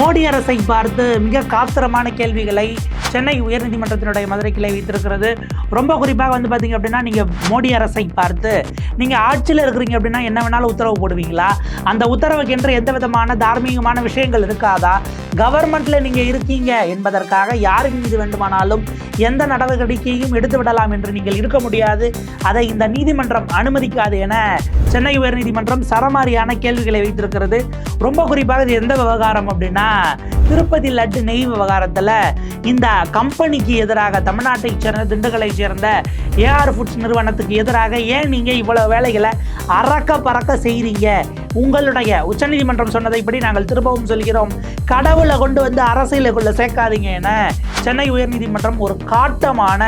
மோடி அரசை பார்த்து மிக காத்திரமான கேள்விகளை சென்னை உயர்நீதிமன்றத்தினுடைய மதுரை கிளை வைத்திருக்கிறது. ரொம்ப குறிப்பாக வந்து பார்த்தீங்க அப்படின்னா நீங்கள் மோடி அரசை பார்த்து நீங்கள் ஆட்சியில் இருக்கிறீங்க அப்படின்னா என்ன வேணாலும் உத்தரவு போடுவீங்களா? அந்த உத்தரவுக்கு என்று எந்த விதமான தார்மீகமான விஷயங்கள் இருக்காதா? கவர்மெண்ட்டில் நீங்கள் இருக்கீங்க என்பதற்காக யார் மீது வேண்டுமானாலும் எந்த நடவடிக்கையும் எடுத்து விடலாம் என்று நீங்கள் இருக்க முடியாது. அதை இந்த நீதிமன்றம் அனுமதிக்காது என சென்னை உயர்நீதிமன்றம் சரமாரியான கேள்விகளை வைத்திருக்கிறது. ரொம்ப குறிப்பாக இது எந்த விவகாரம் அப்படின்னா திருப்பதி லட்டு நெய் விவகாரத்தில் இந்த கம்பெனிக்கு எதிராக தமிழ்நாட்டைச் சேர்ந்த திண்டுக்கலை சேர்ந்த ஏஆர் ஃபுட்ஸ் நிறுவனத்துக்கு எதிராக ஏன் நீங்கள் இவ்வளோ வேலைகளை அறக்க பறக்க செய்கிறீங்க உங்களுடைய உச்சநீதிமன்றம் சொன்னதைப்படி நாங்கள் திரும்பவும் சொல்கிறோம். கடவுளை கொண்டு வந்து அரசியலுக்குள்ள சேர்க்காதீங்க என சென்னை உயர்நீதிமன்றம் ஒரு காட்டமான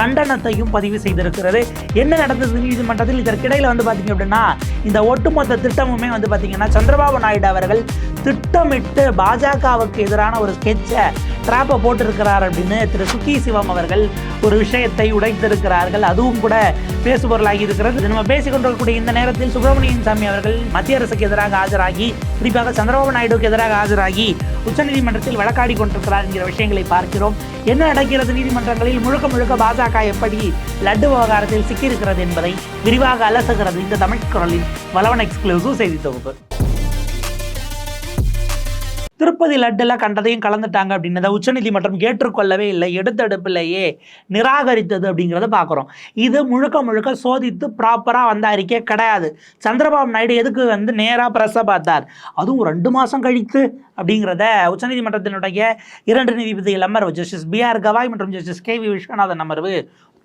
கண்டனத்தையும் பதிவு செய்திருக்கிறது. என்ன நடந்தது நீதிமன்றத்தில்? இதற்கிடையில் வந்து பார்த்தீங்க அப்படின்னா இந்த ஒட்டுமொத்த திட்டமுமே வந்து பார்த்தீங்கன்னா சந்திரபாபு நாயுடு அவர்கள் திட்டமிட்டு பாஜகவுக்கு எதிரான ஒரு ஸ்கெட்சை ட்ராப்பை போட்டிருக்கிறார் அப்படின்னு திரு சுக்கி சிவம் அவர்கள் ஒரு விஷயத்தை உடைத்திருக்கிறார்கள். அதுவும் கூட பேசுபொருளாகி இருக்கிறது. நம்ம பேசிக்கொண்டிருக்கக்கூடிய இந்த நேரத்தில் சுப்பிரமணியன் சாமி அவர்கள் மத்திய அரசுக்கு எதிராக ஆஜராகி குறிப்பாக சந்திரபாபு நாயுடுவுக்கு எதிராக ஆஜராகி உச்சநீதிமன்றத்தில் வழக்காடி கொண்டிருக்கிறார் என்கிற விஷயங்களை பார்க்கிறோம். என்ன நடக்கிறது? நீதிமன்றங்களில் முழுக்க முழுக்க பாஜக எப்படி லட்டு விவகாரத்தில் சிக்கியிருக்கிறது என்பதை விரிவாக அலசுகிறது இந்த தமிழ் குரலின் வளவன் எக்ஸ்க்ளூசிவ் செய்தி தொகுப்பு. திருப்பதி லட்டுல கண்டதையும் கலந்துட்டாங்க அப்படின்னதை உச்சநீதிமன்றம் ஏற்றுக்கொள்ளவே இல்லை எடுத்தெடுப்பிலேயே நிராகரித்தது அப்படிங்கிறத பார்க்குறோம். இது முழுக்க முழுக்க சோதித்து ப்ராப்பராக வந்த அறிக்கை கிடையாது. சந்திரபாபு நாயுடு எதுக்கு வந்து நேராக ப்ரெஸ்ஸை பார்த்தார்? அதுவும் ரெண்டு மாதம் கழித்து அப்படிங்கிறத உச்சநீதிமன்றத்தினுடைய இரண்டு நீதிபதிகள் அமர்வு ஜஸ்டிஸ் பிஆர் கவாய் மற்றும் ஜஸ்டிஸ் கே வி விஸ்வநாதன் அமர்வு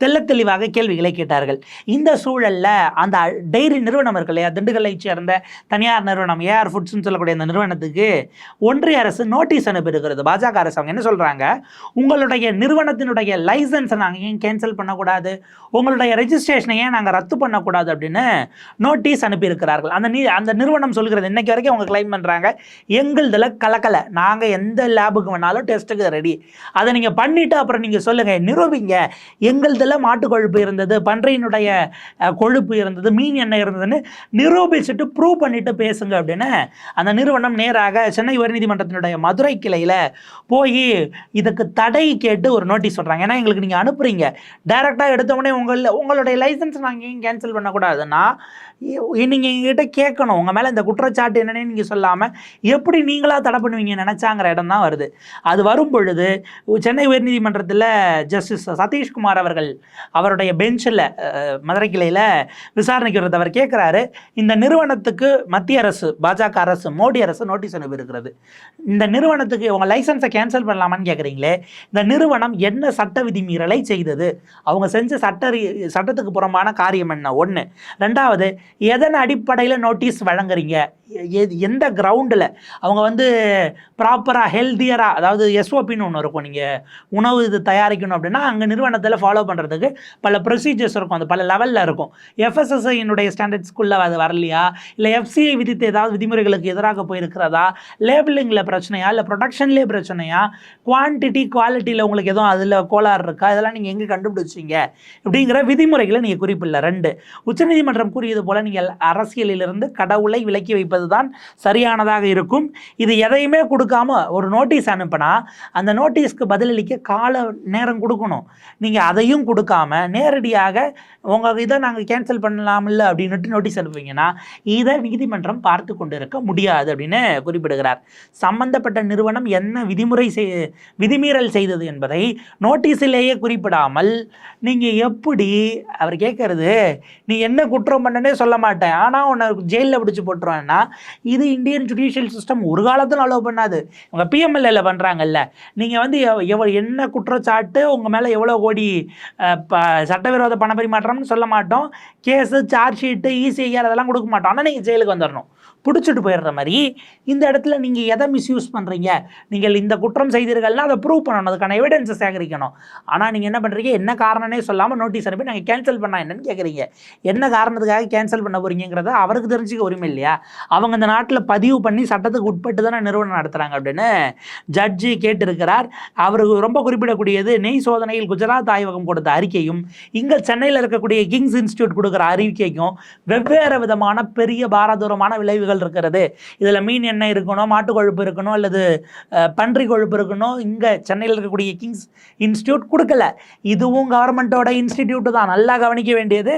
தெள்ள தெளிவாக கேள்விகளை கேட்டார்கள். இந்த சூழலில் அந்த டைரி நிறுவனம் இருக்கு இல்லையா? திண்டுக்கல்லை சேர்ந்த தனியார் நிறுவனம் ஏஆர் ஃபுட்ஸ்னு சொல்லக்கூடிய அந்த நிறுவனத்துக்கு ஒன்றிய அரசு நோட்டீஸ் அனுப்பியிருக்கிறது. பாஜக அரசு அவங்க என்ன சொல்கிறாங்க உங்களுடைய நிறுவனத்தினுடைய லைசன்ஸை நாங்கள் ஏன் கேன்சல் பண்ணக்கூடாது? உங்களுடைய ரெஜிஸ்ட்ரேஷனை ஏன் நாங்கள் ரத்து பண்ணக்கூடாது அப்படின்னு நோட்டீஸ் அனுப்பியிருக்கிறார்கள். அந்த நீ அந்த நிறுவனம் சொல்கிறது இன்றைக்கி வரைக்கும் அவங்க கிளைம் பண்ணுறாங்க எங்களுதில் கலக்கலை. நாங்கள் எந்த லேபுக்கு வேணாலும் டெஸ்ட்டுக்கு ரெடி அதை நீங்கள் பண்ணிவிட்டு அப்புறம் நீங்கள் சொல்லுங்கள் நிரூபிங்க. எங்களுதில் மாட்டு கொழுப்பு இருந்தது பன்றையினுடைய கொழுப்பு இருந்தது மீன் எண்ணெய் இருந்ததுன்னு நிரூபிச்சுட்டு ப்ரூவ் பண்ணிட்டு பேசுங்க அப்படின்னு அந்த நிறுவனம் நேராக சென்னை உயர்நீதிமன்றத்தினுடைய மதுரை கிளையில் போய் இதுக்கு தடை கேட்டு ஒரு நோட்டீஸ் சொல்கிறாங்க ஏன்னா எங்களுக்கு நீங்கள் அனுப்புறீங்க. டைரெக்டாக எடுத்தவொடனே உங்கள் உங்களுடைய லைசன்ஸ் நாங்கள் கேன்சல் பண்ணக்கூடாதுன்னா நீங்கள் எங்ககிட்ட கேட்கணும். உங்கள் மேலே இந்த குற்றச்சாட்டு என்னன்னு நீங்கள் சொல்லாமல் எப்படி நீங்களாக தடை பண்ணுவீங்க நினச்சாங்கிற இடம் தான் வருது. அது வரும் பொழுது சென்னை உயர்நீதிமன்றத்தில் ஜஸ்டிஸ் சதீஷ்குமார் அவர்கள் அவருடைய பெஞ்சில் மதுரை கிளையில் விசாரணைக்கு வருது. அவர் கேட்குறாரு இந்த நிறுவனத்துக்கு மத்திய அரசு பாஜக அரசு மோடி அரசு நோட்டீஸ் அனுப்பியிருக்கிறது. இந்த நிறுவனத்துக்கு உங்கள் லைசன்ஸை கேன்சல் பண்ணலாமான்னு கேட்குறீங்களே இந்த நிறுவனம் என்ன சட்ட விதிமீறலை செய்தது? அவங்க செஞ்ச சட்ட ரீ- சட்டத்துக்கு புறம்பான காரியம் என்ன? ஒன்று ரெண்டாவது எதன் அடிப்படையில் நோட்டீஸ் வழங்குறீங்க? எந்த கிரவுண்டில் அவங்க வந்து ப்ராப்பராக ஹெல்த்தியராக அதாவது எஸ்ஓபின்னு ஒன்று இருக்கும். நீங்கள் உணவு இது தயாரிக்கணும் அப்படின்னா அங்கே நிறுவனத்தில் ஃபாலோ பண்ணுறதுக்கு பல ப்ரொசீஜர்ஸ் இருக்கும். அது பல லெவலில் இருக்கும். எஃப்எஸ்எஸ்ஐனுடைய ஸ்டாண்டர்ட்ஸ்குள்ளே அது வரலையா? இல்லை எஃப்சிஐ விதித்த ஏதாவது விதிமுறைகளுக்கு எதிராக போயிருக்கிறதா? லேபிளிங்கில் பிரச்சனையா? இல்லை ப்ரொடக்ஷன்லேயே பிரச்சனையா? குவான்டிட்டி குவாலிட்டியில் உங்களுக்கு எதுவும் அதில் கோளாறு இருக்கா? இதெல்லாம் நீங்கள் எங்கே கண்டுபிடிச்சீங்க? அப்படிங்கிற விதிமுறைகளை நீங்கள் குறிப்பில்லை ரெண்டு உச்சநீதிமன்றம் கூறியது போல் நீங்கள் அரசியலிலிருந்து கடவுளை விலக்கி வைப்பது தான் சரியானதாக இருக்கும். இது எதையுமே கொடுக்காம ஒரு நோட்டீஸ் அனுப்பினா அந்த நோட்டீஸ்க்கு பதிலளிக்க கால நேரம் கொடுக்கணும். நீங்கள் அதையும் கொடுக்காம நேரடியாக உங்கள் இதை நாங்கள் கேன்சல் பண்ணலாம்ல அப்படின்னுட்டு நோட்டீஸ் அனுப்புவீங்கன்னா இதை நீதிமன்றம் பார்த்து கொண்டு இருக்க முடியாது அப்படின்னு குறிப்பிடுகிறார். சம்பந்தப்பட்ட நிறுவனம் என்ன விதிமுறை செய் விதிமீறல் செய்தது என்பதை நோட்டீஸிலேயே குறிப்பிடாமல் நீங்கள் எப்படி அவர் கேட்கறது நீ என்ன குற்றம் பண்ணனே சொல்ல மாட்டேன். ஆனால் உன்னை ஜெயிலில் பிடிச்சி போட்டுருவேன்னா இது இந்தியன் ஜுடிஷியல் சிஸ்டம் ஒரு காலத்தில் அலோவ் பண்ணாது. உங்கள் பிஎம்எல்ஏல பண்ணுறாங்கல்ல நீங்கள் வந்து எவ்வளோ என்ன குற்றச்சாட்டு உங்கள் மேலே எவ்வளோ கோடி அஹ், சட்டவிரோத பண பரிமாற்றம்னு சொல்ல மாட்டோம். கேஸு சார்ஜ் ஷீட்டு இசிஐஆர் அதெல்லாம் கொடுக்க மாட்டோம். ஆனால் நீங்கள் ஜெயிலுக்கு வந்துடணும் பிடிச்சிட்டு போயிடுற மாதிரி இந்த இடத்துல நீங்கள் எதை மிஸ்யூஸ் பண்ணுறீங்க நீங்கள் இந்த குற்றம் செய்தீர்கள்னா அதை ப்ரூவ் பண்ணணும். அதுக்கான எவிடன்ஸை சேகரிக்கணும். ஆனால் நீங்கள் என்ன பண்ணுறீங்க என்ன காரணனே சொல்லாமல் நோட்டீஸ் அனுப்பி நாங்கள் கேன்சல் பண்ணா என்னன்னு கேட்குறீங்க என்ன காரணத்துக்காக கேன்சல் பண்ண போகிறீங்கிறத அவருக்கு தெரிஞ்சுக்க உரிமை இல்லையா? அவங்க இந்த நாட்டில் பதிவு பண்ணி சட்டத்துக்கு உட்பட்டு தானே நிறுவனம் நடத்துகிறாங்க அப்படின்னு ஜட்ஜி கேட்டிருக்கிறார். அவருக்கு ரொம்ப குறிப்பிடக்கூடியது நெய் சோதனையில் குஜராத் ஆய்வகம் கொடுத்த அறிக்கையும் இங்கே சென்னையில் இருக்கக்கூடிய கிங்ஸ் இன்ஸ்டியூட் கொடுக்குற அறிக்கைக்கும் வெவ்வேறு விதமான பெரிய பாரதூரமான விளைவுகள் கொழுப்புகள் இருக்கிறது. இதில் மீன் எண்ணெய் இருக்கணும் மாட்டு கொழுப்பு இருக்கணும் அல்லது பன்றி கொழுப்பு இருக்கணும். இங்கே சென்னையில் இருக்கக்கூடிய கிங்ஸ் இன்ஸ்டியூட் கொடுக்கல. இதுவும் கவர்மெண்ட்டோட இன்ஸ்டிடியூட் தான். நல்லா கவனிக்க வேண்டியது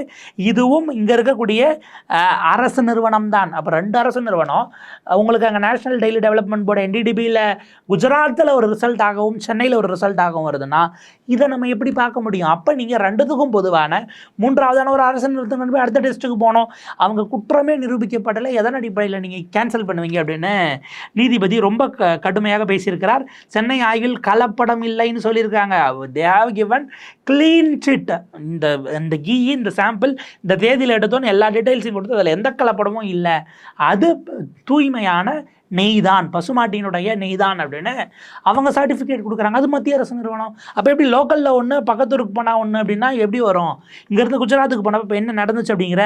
இதுவும் இங்கே இருக்கக்கூடிய அரசு நிறுவனம் தான். அப்போ ரெண்டு அரசு நிறுவனம். உங்களுக்கு அங்கே நேஷனல் டெய்லி டெவலப்மெண்ட் போர்டு என்டிடிபியில் குஜராத்தில் ஒரு ரிசல்ட் ஆகவும் சென்னையில் ஒரு ரிசல்ட் ஆகவும் வருதுன்னா இதை நம்ம எப்படி பார்க்க முடியும்? அப்போ நீங்கள் ரெண்டுத்துக்கும் பொதுவான மூன்றாவதான ஒரு அரசு நிறுவனம் போய் அடுத்த டெஸ்ட்டுக்கு போனோம் அவங்க குற்றமே நிரூபிக்கப்படலை. எதன் அடிப்படையில்? நீங்கள் கேன்சல் பண்ணுவீங்க அப்படின்னு நீதிபதி ரொம்ப க கடுமையாக பேசியிருக்கிறார். சென்னை ஆய்வில் கலப்படம் இல்லைன்னு சொல்லியிருக்காங்க. They have given clean chit இந்த இந்த கீ இந்த சாம்பிள் இந்த தேதியில் எடுத்தோன்னு எல்லா டீட்டெயில்ஸையும் கொடுத்து அதில் எந்த கலப்படமும் இல்லை. அது தூய்மையான நெய் தான் பசுமாட்டினுடைய நெய் தான் அப்படின்னு அவங்க சர்டிஃபிகேட் கொடுக்குறாங்க. அது மத்திய அரசு நிறுவனம். அப்போ எப்படி லோக்கலில் ஒன்று பக்கத்தூருக்கு போனால் ஒன்று அப்படின்னா எப்படி வரும்? இங்கேருந்து குஜராத்துக்கு போனப்போ இப்போ என்ன நடந்துச்சு அப்படிங்கிற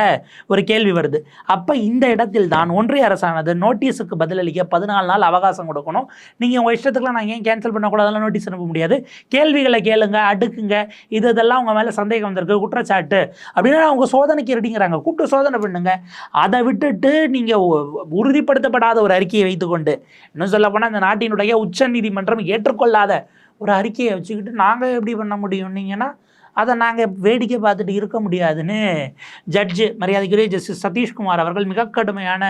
ஒரு கேள்வி வருது. அப்போ இந்த இடத்தில் தான் ஒன்றிய அரசானது நோட்டீஸுக்கு பதிலளிக்க பதினாலு நாள் அவகாசம் கொடுக்கணும். நீங்கள் உங்கள் இஷ்டத்துக்குலாம் நான் ஏன் கேன்சல் பண்ணக்கூடாதுலாம் நோட்டீஸ் அனுப்ப முடியாது. கேள்விகளை கேளுங்க அடுக்குங்க. இது இதெல்லாம் உங்கள் மேலே சந்தேகம் வந்திருக்கு குற்றச்சாட்டு அப்படின்னா அவங்க சோதனைக்கு ரெடிங்கிறாங்க கூப்பிட்டு சோதனை பண்ணுங்க. அதை விட்டுட்டு நீங்கள் உறுதிப்படுத்தப்படாத ஒரு அறிக்கையை வைத்துக்கொண்டு இன்னும் சொல்ல போனால் இந்த நாட்டினுடைய உச்ச நீதிமன்றம் ஏற்றுக்கொள்ளாத ஒரு அறிக்கையை வச்சுக்கிட்டு நாங்கள் எப்படி பண்ண முடியும்னீங்கன்னா அதை நாங்கள் வேடிக்கை பார்த்துட்டு இருக்க முடியாதுன்னு ஜட்ஜு மரியாதைக்குரிய ஜஸ்டிஸ் சதீஷ்குமார் அவர்கள் மிக கடுமையான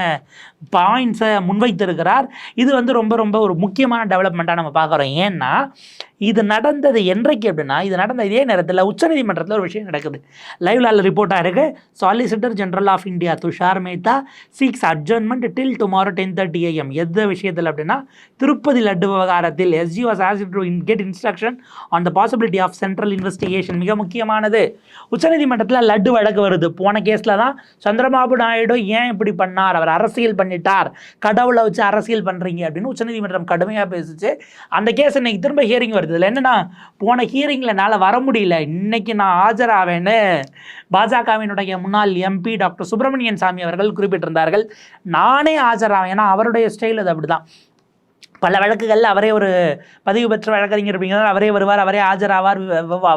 பாயிண்ட்ஸை முன்வைத்திருக்கிறார். இது வந்து ரொம்ப ரொம்ப ஒரு முக்கியமான டெவலப்மெண்ட்டாக நம்ம பார்க்குறோம். ஏன்னா இது நடந்தது என்றைக்கு அப்படின்னா இது நடந்த இதே நேரத்தில் உச்சநீதிமன்றத்தில் ஒரு விஷயம் நடக்குது. லைவ்ல ரிப்போர்ட்டாக இருக்கு. Solicitor general of India Tushar Mehta seeks adjournment till tomorrow ten thirty AM எந்த விஷயத்தில் அப்படின்னா திருப்பதி லட்டு விவகாரத்தில் SG was as to get instruction on the possibility of central investigation மிக முக்கியமானது. உச்சநீதிமன்றத்தில் லட்டு வழக்கு வருது. போன கேஸில் தான் சந்திரபாபு நாயுடு ஏன் இப்படி பண்ணார்? அவர் அரசியல் பண்ணிட்டார். கடவுளை வச்சு அரசியல் பண்ணுறீங்க அப்படின்னு உச்சநீதிமன்றம் கடுமையாக பேசிச்சு. அந்த கேஸ் இன்னைக்கு திரும்ப ஹியரிங் வருது. இதில் என்னென்னா போன ஹியரிங்கில் என்னால் வர முடியல. இன்றைக்கி நான் ஆஜராவேன்னு பாஜகவினுடைய முன்னாள் எம்பி டாக்டர் சுப்பிரமணியன் சாமி அவர்கள் குறிப்பிட்டிருந்தார்கள். நானே ஆஜராவேன். ஏன்னா அவருடைய ஸ்டைல் அது அப்படிதான். பல வழக்குகளில் அவரே ஒரு பதிவு பெற்ற வழக்கறிஞர் அப்படிங்கிறதால் அவரே வருவார் அவரே ஆஜராவார்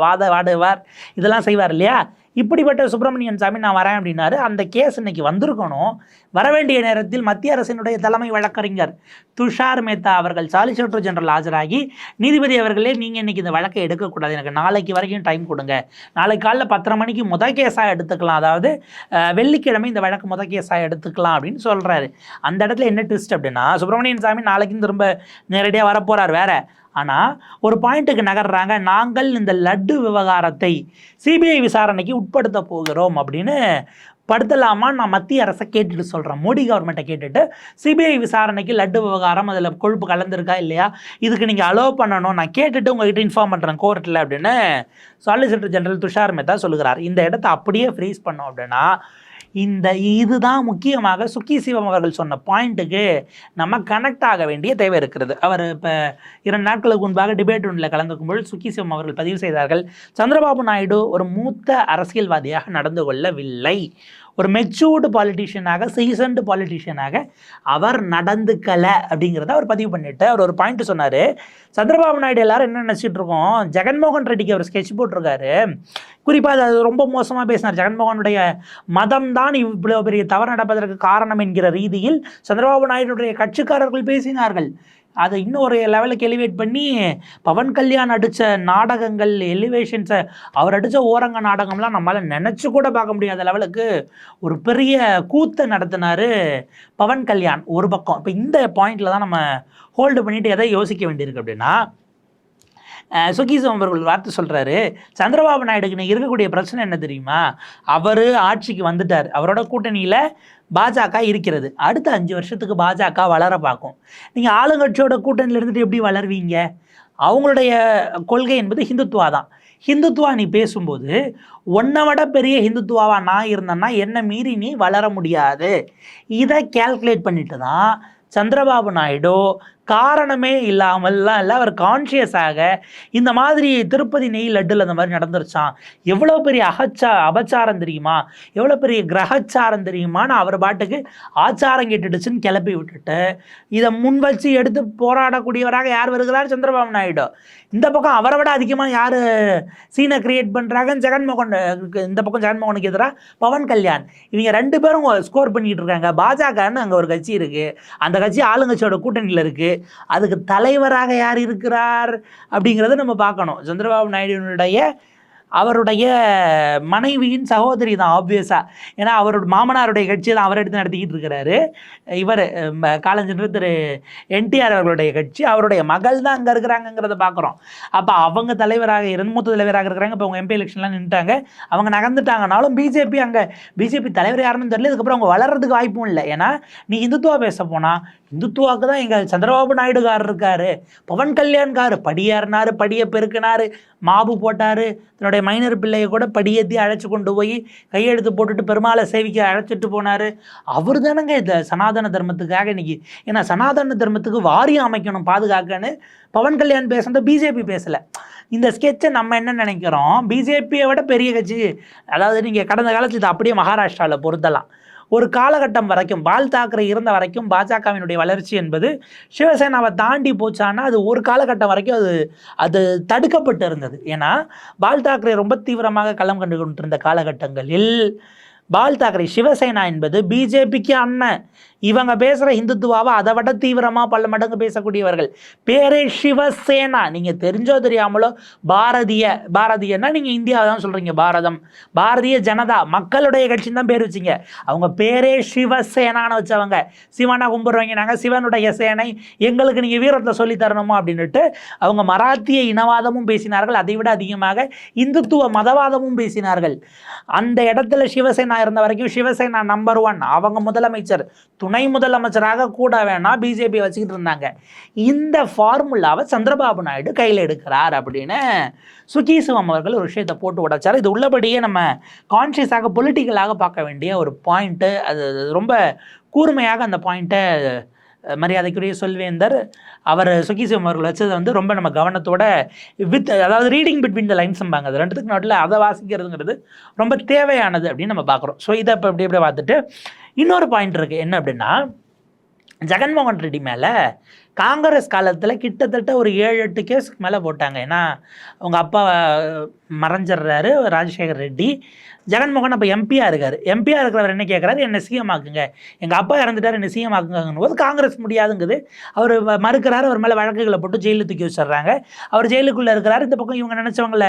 வாத வாடுவார். இதெல்லாம் செய்வார் இல்லையா? இப்படிப்பட்ட சுப்பிரமணியன் சாமி நான் வரேன் அப்படின்னாரு. அந்த கேஸ் இன்னைக்கு வந்திருக்கணும். வர வேண்டிய நேரத்தில் மத்திய அரசினுடைய தலைமை வழக்கறிஞர் துஷார் மேத்தா அவர்கள் சாலிசிட்டர் ஜெனரல் ஆஜராகி நீதிபதி அவர்களே நீங்கள் இன்னைக்கு இந்த வழக்கை எடுக்கக்கூடாது. எனக்கு நாளைக்கு வரைக்கும் டைம் கொடுங்க. நாளைக்கு காலைல பத்தரை மணிக்கு முத கேஸாக எடுத்துக்கலாம். அதாவது வெள்ளிக்கிழமை இந்த வழக்கு முத கேஸாக எடுத்துக்கலாம் அப்படின்னு சொல்கிறாரு அந்த இடத்துல என்ன ட்விஸ்ட் அப்படின்னா சுப்பிரமணியன் சாமி நாளைக்கும் திரும்ப நேரடியாக வரப்போகிறார் வேறு. ஆனால் ஒரு பாயிண்ட்டுக்கு நகர்றாங்க நாங்கள் இந்த லட்டு விவகாரத்தை சிபிஐ விசாரணைக்கு உட்படுத்த போகிறோம் அப்படின்னு படுத்தலாமா? நான் மத்திய அரசை கேட்டுட்டு சொல்கிறேன் மோடி கவர்மெண்ட்டை கேட்டுட்டு சிபிஐ விசாரணைக்கு லட்டு விவகாரம் அதில் கொழுப்பு கலந்துருக்கா இல்லையா? இதுக்கு நீங்கள் அலோவ் பண்ணணும். நான் கேட்டுட்டு உங்ககிட்ட இன்ஃபார்ம் பண்ணுறேன் கோர்ட்டில் அப்படின்னு சாலிசிட்டர் ஜெனரல் துஷார் மேத்தா சொல்லுகிறார். இந்த இடத்த அப்படியே ஃப்ரீஸ் பண்ணோம் அப்படின்னா இந்த இதுதான் முக்கியமாக சுக்கி சிவம் அவர்கள் சொன்ன பாயிண்ட்டுக்கு நம்ம கனெக்ட் ஆக வேண்டிய தேவை இருக்கிறது. அவர் இப்போ இரண்டு நாட்களுக்கு முன்பாக டிபேட் ஒன்றில் கலந்துக்கும் பொழுது சுக்கி சிவம் அவர்கள் பதிவு செய்தார்கள் சந்திரபாபு நாயுடு ஒரு மூத்த அரசியல்வாதியாக நடந்து கொள்ளவில்லை. ஒரு மெச்சூர்டு பாலிட்டிஷியனாக சீசன்டு பாலிட்டிஷியனாக அவர் நடந்துக்கல அப்படிங்கிறத அவர் பதிவு பண்ணிட்டு அவர் ஒரு பாயிண்ட் சொன்னார். சந்திரபாபு நாயுடு எல்லாரும் என்ன நினச்சிட்டு இருக்கோம்? ஜெகன்மோகன் ரெட்டிக்கு அவர் ஸ்கெட்ச் போட்டிருக்காரு. குறிப்பாக அது ரொம்ப மோசமாக பேசினார். ஜெகன்மோகனுடைய மதம் தான் இவ்வளோ பெரிய தவறு நடப்பதற்கு காரணம் என்கிற ரீதியில் சந்திரபாபு நாயுடுடைய கட்சிக்காரர்கள் பேசினார்கள். அதை இன்னும் ஒரு லெவலுக்கு எலிவேட் பண்ணி பவன் கல்யாண் அடித்த நாடகங்கள் எலிவேஷன்ஸை அவர் அடித்த ஓரங்க நாடகம்லாம் நம்மளால் நினச்சி கூட பார்க்க முடியாத லெவலுக்கு ஒரு பெரிய கூத்தை நடத்தினார் பவன் கல்யாண் ஒரு பக்கம். இப்போ இந்த பாயிண்டில் தான் நம்ம ஹோல்டு பண்ணிவிட்டு எதை யோசிக்க வேண்டியிருக்கு அப்படின்னா சுகிசம் அவர்கள் வார்த்தை சொல்கிறாரு சந்திரபாபு நாயுடுக்கு நீ இருக்கக்கூடிய பிரச்சனை என்ன தெரியுமா? அவர் ஆட்சிக்கு வந்துட்டார். அவரோட கூட்டணியில் பாஜக இருக்கிறது. அடுத்த அஞ்சு வருஷத்துக்கு பாஜக வளர பார்க்கும். நீங்கள் ஆளுங்கட்சியோட கூட்டணியில் இருந்துட்டு எப்படி வளருவீங்க? அவங்களுடைய கொள்கை என்பது ஹிந்துத்துவா தான். ஹிந்துத்துவா நீ பேசும்போது உன்னை விட பெரிய ஹிந்துத்துவாவா நான் இருந்தேன்னா என்னை மீறி நீ வளர முடியாது. இதை கேல்குலேட் பண்ணிட்டு தான் சந்திரபாபு நாயுடு காரணமே இல்லாமல்லாம் இல்லை. அவர் கான்ஷியஸாக இந்த மாதிரி திருப்பதி நெய் லட்டில் அந்த மாதிரி நடந்துருச்சான் எவ்வளோ பெரிய அகச்சா அபச்சாரம் தெரியுமா? எவ்வளோ பெரிய கிரகச்சாரம் தெரியுமான்னு அவர் பாட்டுக்கு ஆச்சாரம் கேட்டுடுச்சுன்னு கிளப்பி விட்டுட்டு இதை முன் வச்சு எடுத்து போராடக்கூடியவராக யார் வருகிறார்? சந்திரபாபு நாயுடு. இந்த பக்கம் அவரை விட அதிகமாக யார் சீனை கிரியேட் பண்ணுறாங்கன்னு ஜெகன்மோகன் இந்த பக்கம் ஜெகன்மோகனுக்கு எதிராக பவன் கல்யாண். இவங்க ரெண்டு பேரும் ஸ்கோர் பண்ணிகிட்டு இருக்காங்க. பாஜகன்னு அங்கே ஒரு கட்சி இருக்குது அந்த கட்சி ஆளுங்கட்சியோட கூட்டணியில் இருக்குது அதுக்கு தலைவராக யார் இருக்கிறார் அப்படிங்கிறத நம்ம பார்க்கணும். சந்திரபாபு நாயுடுனுடைய அவருடைய மனைவியின் சகோதரி தான் ஆப்வியஸாக ஏன்னா அவரோட மாமனாருடைய கட்சியை தான் அவர் எடுத்து நடத்திக்கிட்டு இருக்கிறாரு. இவர் காலஞ்சென்று திரு என்டிஆர் அவர்களுடைய கட்சி அவருடைய மகள் தான் அங்கே இருக்கிறாங்கங்கிறத பார்க்குறோம் அப்போ அவங்க தலைவராக இருந்து மூத்த தலைவராக இருக்கிறாங்க. இப்போ அவங்க எம்பி எலெக்ஷன்லாம் நின்றுட்டாங்க அவங்க நகர்ந்துட்டாங்கனாலும் பிஜேபி அங்கே பிஜேபி தலைவர் யாருன்னு தெரியல. இதுக்கப்புறம் அவங்க வளர்றதுக்கு வாய்ப்பும் இல்லை. ஏன்னா நீ இந்துத்துவா பேச போனால் இந்துத்துவாக்கு தான் எங்கள் சந்திரபாபு நாயுடுகார் இருக்காரு. பவன் கல்யாண்கார் படியேறினார் படியை பெருக்கினார் மாபு போட்டார் தன்னுடைய மைனர் பிள்ளையை கூட படியேற்றி அழைச்சி கொண்டு போய் கையெழுத்து போட்டுட்டு பெருமாளை சேவிக்க அழைச்சிட்டு போனார். அவர் தானங்க இந்த சனாதன தர்மத்துக்காக இன்னைக்கு. ஏன்னா சனாதன தர்மத்துக்கு வாரியம் அமைக்கணும் பாதுகாக்கன்னு பவன் கல்யாண் பேசுனது பிஜேபி பேசலை. இந்த ஸ்கெட்சை நம்ம என்ன நினைக்கிறோம்? பிஜேபியை விட பெரிய கட்சி. அதாவது நீங்கள் கடந்த காலத்தில் இது அப்படியே மகாராஷ்டிராவில் பொருத்தலாம். ஒரு காலகட்டம் வரைக்கும் பால் தாக்கரே இருந்த வரைக்கும் பாஜகவினுடைய வளர்ச்சி என்பது சிவசேனாவை தாண்டி போச்சான்னா அது ஒரு காலகட்டம் வரைக்கும் அது அது தடுக்கப்பட்டு இருந்தது ஏன்னா பால் தாக்கரே ரொம்ப தீவிரமாக களம் கண்டு கொண்டிருந்த காலகட்டங்களில் பால் தாக்கரே சிவசேனா என்பது பிஜேபிக்கு அண்ணன். இவங்க பேசுகிற இந்துத்துவாவை அதை விட தீவிரமாக பல மடங்கு பேசக்கூடியவர்கள். பேரே சிவசேனா. நீங்கள் தெரிஞ்சோ தெரியாமலோ பாரதிய பாரதியன்னா நீங்கள் இந்தியாவை தான் சொல்கிறீங்க பாரதம். பாரதிய ஜனதா மக்களுடைய கட்சின்னு தான் பேர் வச்சிங்க. அவங்க பேரே சிவசேனான்னு வச்சவங்க. சிவனை கும்பிட்றவங்க நாங்கள் சிவனுடைய சேனை எங்களுக்கு நீங்கள் வீரத்தை சொல்லி தரணுமா அப்படின்னுட்டு அவங்க மராத்திய இனவாதமும் பேசினார்கள். அதை விட அதிகமாக இந்துத்துவ மதவாதமும் பேசினார்கள். அந்த இடத்துல சிவசேனா இருந்த வரைக்கும் சிவசேனா நம்பர் ஒன் அவங்க முதலமைச்சர். துணை முதலமைச்சராக கூட வேணா பிஜேபி வச்சுக்கிட்டு இருந்தாங்க. இந்த ஃபார்முலாவை சந்திரபாபு நாயுடு கையில் எடுக்கிறார் அப்படின்னு சுகீசிவம் அவர்கள் ஒரு விஷயத்தை போட்டு உடைச்சார். இது உள்ளபடியே நம்ம கான்ஷியஸாக பொலிட்டிக்கலாக பார்க்க வேண்டிய ஒரு பாயிண்ட்டு அது ரொம்ப கூர்மையாக அந்த பாயிண்ட்டை மரியாதைக்குரிய சொல்வேந்தர். அவர் சுகிசிவம் அவர்கள் வச்சதை வந்து ரொம்ப நம்ம கவனத்தோட வித் அதாவது ரீடிங் பிட்வீன் த லைன்ஸ்ம்பாங்க அது ரெண்டுத்துக்கு நாட்டில் அதை வாசிக்கிறதுங்கிறது ரொம்ப தேவையானது அப்படின்னு நம்ம பார்க்குறோம். ஸோ இதை இப்போ இப்படி இப்படி பார்த்துட்டு இன்னொரு பாயிண்ட் இருக்குது என்ன அப்படின்னா ஜெகன்மோகன் ரெட்டி மேலே காங்கிரஸ் காலத்தில் கிட்டத்தட்ட ஒரு ஏழு எட்டு கேஸுக்கு மேலே போட்டாங்க. ஏன்னா அவங்க அப்பா மறைஞ்சிடுறாரு. ராஜசேகர் ரெட்டி. ஜெகன்மோகன் அப்போ எம்பியாக இருக்கார். எம்பியாக இருக்கிறவர் என்ன கேட்குறாரு என்னை சிஎம் ஆக்குங்க. எங்கள் அப்பா இறந்துட்டார். என்ன சிஎம் ஆக்குங்கும் போது காங்கிரஸ் முடியாதுங்குது. அவர் மறுக்கிறார் மறுக்கிறாரு. அவர் மேலே வழக்குகளை போட்டு ஜெயிலில் தூக்கி வச்சிடுறாங்க. அவர் ஜெயிலுக்குள்ளே இருக்கிறார். இந்த பக்கம் இவங்க நினச்சவங்கள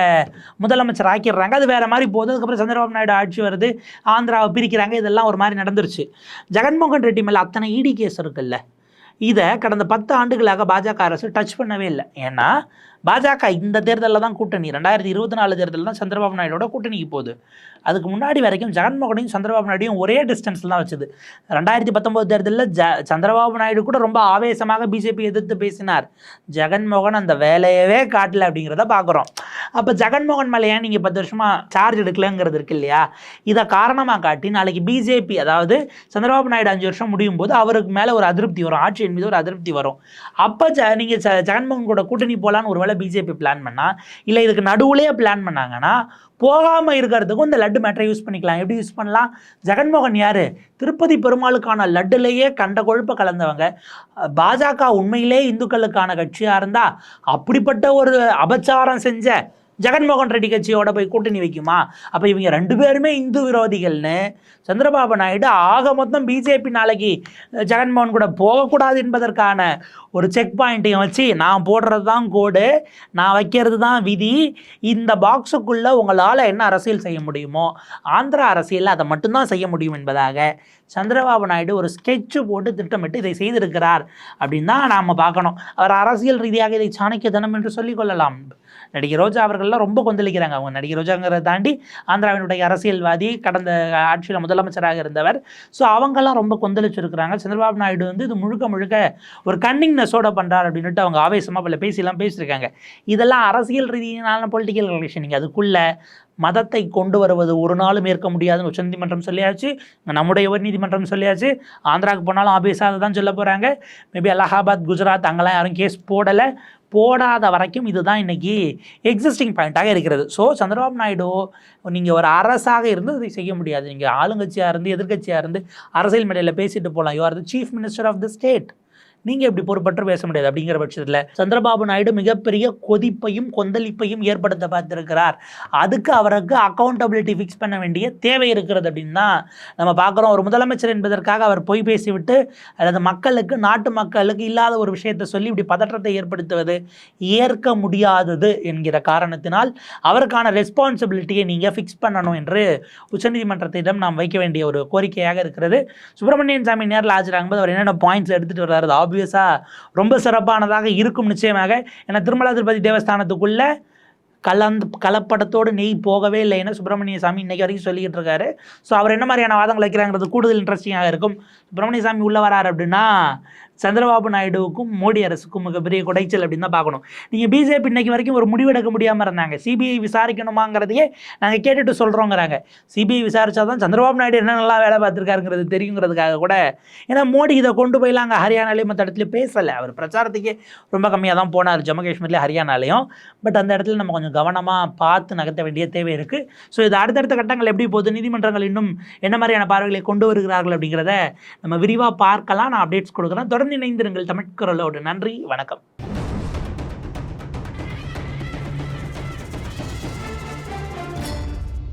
முதலமைச்சர் ஆக்கிடுறாங்க. அது வேறு மாதிரி போகுது. அதுக்கப்புறம் சந்திரபாபு நாயுடு ஆட்சி வருது. ஆந்திராவை பிரிக்கிறாங்க. இதெல்லாம் ஒரு மாதிரி நடந்துருச்சு. ஜெகன்மோகன் ரெட்டி மேலே அத்தனை இடி கேஸ் இருக்குல்ல. இதை கடந்த பத்து ஆண்டுகளாக பாஜக அரசு டச் பண்ணவே இல்லை. ஏன்னா பாஜக இந்த தேர்தலில் தான் கூட்டணி. ரெண்டாயிரத்தி இருபத்தி நாலு தேர்தலில் தான் சந்திரபாபு நாயுடோட கூட்டணிக்கு போகுது. அதுக்கு முன்னாடி வரைக்கும் ஜெகன்மோகனையும் சந்திரபாபு நாயுடையும் ஒரே டிஸ்டன்ஸில் தான் வச்சுது. ரெண்டாயிரத்தி பத்தொம்போது தேர்தலில் ஜ சந்திரபாபு நாயுடு கூட ரொம்ப ஆவேசமாக பிஜேபி எதிர்த்து பேசினார். ஜெகன்மோகன் அந்த வேலையவே காட்டல அப்படிங்கிறத பார்க்குறோம் அப்போ ஜெகன்மோகன் மேலே ஏன் நீங்கள் பத்து வருஷமாக சார்ஜ் எடுக்கலங்கிறது இருக்கு இல்லையா? இதை காரணமாக காட்டி நாளைக்கு பிஜேபி அதாவது சந்திரபாபு நாயுடு அஞ்சு வருஷம் முடியும் போது அவருக்கு மேலே ஒரு அதிருப்தி வரும். ஆட்சியின் மீது ஒரு அதிருப்தி வரும். அப்போ ஜ நீங்கள் ஜெகன்மோகன் கூட கூட்டணி போகலான்னு ஒருவேளை பிஜேபி பிளான் பண்ணால் இல்லை இதுக்கு நடுவுலேயே பிளான் பண்ணாங்கன்னா போகாமல் இருக்கிறதுக்கும் இந்த லட்டு மேட்டரை யூஸ் பண்ணிக்கலாம். எப்படி யூஸ் பண்ணலாம்? ஜெகன்மோகன் யார்? திருப்பதி பெருமாளுக்கான லட்டுலேயே கண்ட கொழுப்பை கலந்தவங்க. பாஜக உண்மையிலே இந்துக்களுக்கான கட்சியாக இருந்தால் அப்படிப்பட்ட ஒரு அபச்சாரம் செஞ்ச ஜெகன்மோகன் ரெட்டி கட்சியோட போய் கூட்டணி வைக்குமா? அப்போ இவங்க ரெண்டு பேருமே இந்து விரோதிகள்னு. சந்திரபாபு நாயுடு ஆக மொத்தம் பிஜேபி நாளைக்கு ஜெகன்மோகன் கூட போகக்கூடாது என்பதற்கான ஒரு செக் பாயிண்ட்டையும் வச்சு நான் போடுறது தான் கோடு நான் வைக்கிறது தான் விதி இந்த பாக்ஸுக்குள்ளே உங்களால் என்ன அரசியல் செய்ய முடியுமோ ஆந்திரா அரசியலில் அதை மட்டும்தான் செய்ய முடியும் என்பதாக சந்திரபாபு நாயுடு ஒரு ஸ்கெட்சு போட்டு திட்டமிட்டு இதை செய்திருக்கிறார் அப்படின்னு தான் நாம் பார்க்கணும். அவர் அரசியல் ரீதியாக இதை சாணக்கியத்தனம் என்று சொல்லிக்கொள்ளலாம் நடிகை ரோஜா அவர்கள்லாம் ரொம்ப கொந்தளிக்கிறாங்க. அவங்க நடிகை ரோஜாங்கிறத தாண்டி ஆந்திராவினுடைய அரசியல்வாதி கடந்த ஆட்சியில் முதலமைச்சராக இருந்தவர். ஸோ அவங்கெல்லாம் ரொம்ப கொந்தளிச்சிருக்கிறாங்க. சந்திரபாபு நாயுடு வந்து இது முழுக்க முழுக்க ஒரு கன்னிங்னஸோட பண்ணுறார் அப்படின்ட்டு அவங்க ஆவேசமாக பல பேசிலாம் பேசியிருக்காங்க. இதெல்லாம் அரசியல் ரீதியினால பொலிட்டிக்கல் ரிலேஷன் நீங்கள் அதுக்குள்ளே மதத்தை கொண்டு வருவது ஒரு நாளும் ஏற்க முடியாதுன்னு உச்சநீதிமன்றம் சொல்லியாச்சு. நம்முடைய உயர்நீதிமன்றம் சொல்லியாச்சு. ஆந்திராவுக்கு போனாலும் ஆபீஸாக தான் சொல்ல போகிறாங்க மேபி அலகாபாத் குஜராத் அங்கெல்லாம் யாரும் கேஸ் போடலை. போடாத வரைக்கும் இதுதான் இன்றைக்கி எக்ஸிஸ்டிங் பாயிண்ட்டாக இருக்கிறது. ஸோ சந்திரபாபு நாயுடு நீங்கள் ஒரு அரசாக இருந்து இதை செய்ய முடியாது. நீங்கள் ஆளுங்கட்சியாக இருந்து எதிர்க்கட்சியாக இருந்து அரசியல் மேடையில் பேசிட்டு போகலாம் you are the chief minister of the state நீங்கள் இப்படி பொறுப்பற்று பேச முடியாது அப்படிங்கிற பட்சத்தில் சந்திரபாபு நாயுடு மிகப்பெரிய கொதிப்பையும் கொந்தளிப்பையும் ஏற்படுத்த பார்த்திருக்கிறார். அதுக்கு அவருக்கு அக்கௌண்டபிலிட்டி ஃபிக்ஸ் பண்ண வேண்டிய தேவை இருக்கிறது அப்படின்னு தான் நம்ம பார்க்குறோம். ஒரு முதலமைச்சர் என்பதற்காக அவர் பொய் பேசிவிட்டு அல்லது மக்களுக்கு நாட்டு மக்களுக்கு இல்லாத ஒரு விஷயத்தை சொல்லி இப்படி பதற்றத்தை ஏற்படுத்துவது ஏற்க முடியாதது என்கிற காரணத்தினால் அவருக்கான ரெஸ்பான்சிபிலிட்டியை நீங்கள் ஃபிக்ஸ் பண்ணணும் என்று உச்சநீதிமன்றத்திடம் நாம் வைக்க வேண்டிய ஒரு கோரிக்கையாக இருக்கிறது. சுப்பிரமணியன் சாமி நேரில் ஆஜராகும்போது அவர் என்னென்ன பாயிண்ட்ஸ் எடுத்துகிட்டு வர்றாரு ஆப்வியஸாக ரொம்ப சிறப்பானதாக இருக்கும் நிச்சயமாக. ஏன்னா திருமலா திருப்பதி தேவஸ்தானத்துக்குள்ளே கலந்து கலப்படத்தோடு நெய் போகவே இல்லை ஏன்னா சுப்பிரமணிய சாமி இன்றைக்கி வரைக்கும் சொல்லிக்கிட்டு இருக்காரு. ஸோ அவர் என்ன மாதிரியான வாதங்கள் வைக்கிறாங்கிறது கூடுதல் இன்ட்ரெஸ்டிங்காக இருக்கும். சுப்பிரமணிய சாமி உள்ளே வராரு அப்படின்னா சந்திரபாபு நாயுடுவுக்கும் மோடி அரசுக்கும் மிகப்பெரிய குடைச்சல் அப்படின்னு தான் பார்க்கணும். நீங்கள் பிஜேபி இன்னைக்கு வரைக்கும் ஒரு முடிவெடுக்க முடியாமல் இருந்தாங்க. சிபிஐ விசாரிக்கணுமாங்கிறதையே நாங்கள் கேட்டுட்டு சொல்கிறோங்கிறாங்க சிபிஐ விசாரிச்சா தான் சந்திரபாபு நாயுடு என்ன நல்லா வேலை பார்த்துருக்காருங்கிறது தெரியுங்கிறதுக்காக கூட. ஏன்னா மோடி இதை கொண்டு போயிலாம் அங்கே ஹரியானாலையும் மற்ற இடத்துல பேசலை. அவர் பிரச்சாரத்துக்கே ரொம்ப கம்மியாக தான் போனார். ஜம்மு காஷ்மீர்லேயும் ஹரியானாலையும். பட் அந்த இடத்துல நம்ம கொஞ்சம் கவனமாக பார்த்து நகர்த்த வேண்டிய தேவை இருக்குது ஸோ இது அடுத்தடுத்த கட்டங்கள் எப்படி போகுது? நீதிமன்றங்கள் இன்னும் என்ன மாதிரியான பார்வைகளை கொண்டு வருகிறார்கள் அப்படிங்கிறத நம்ம விரிவாக பார்க்கலாம். நான் அப்டேட்ஸ் கொடுக்குறேன். தொடர்ந்து இணைந்திருங்கள் தமிழ்குரலோடு. நன்றி வணக்கம்.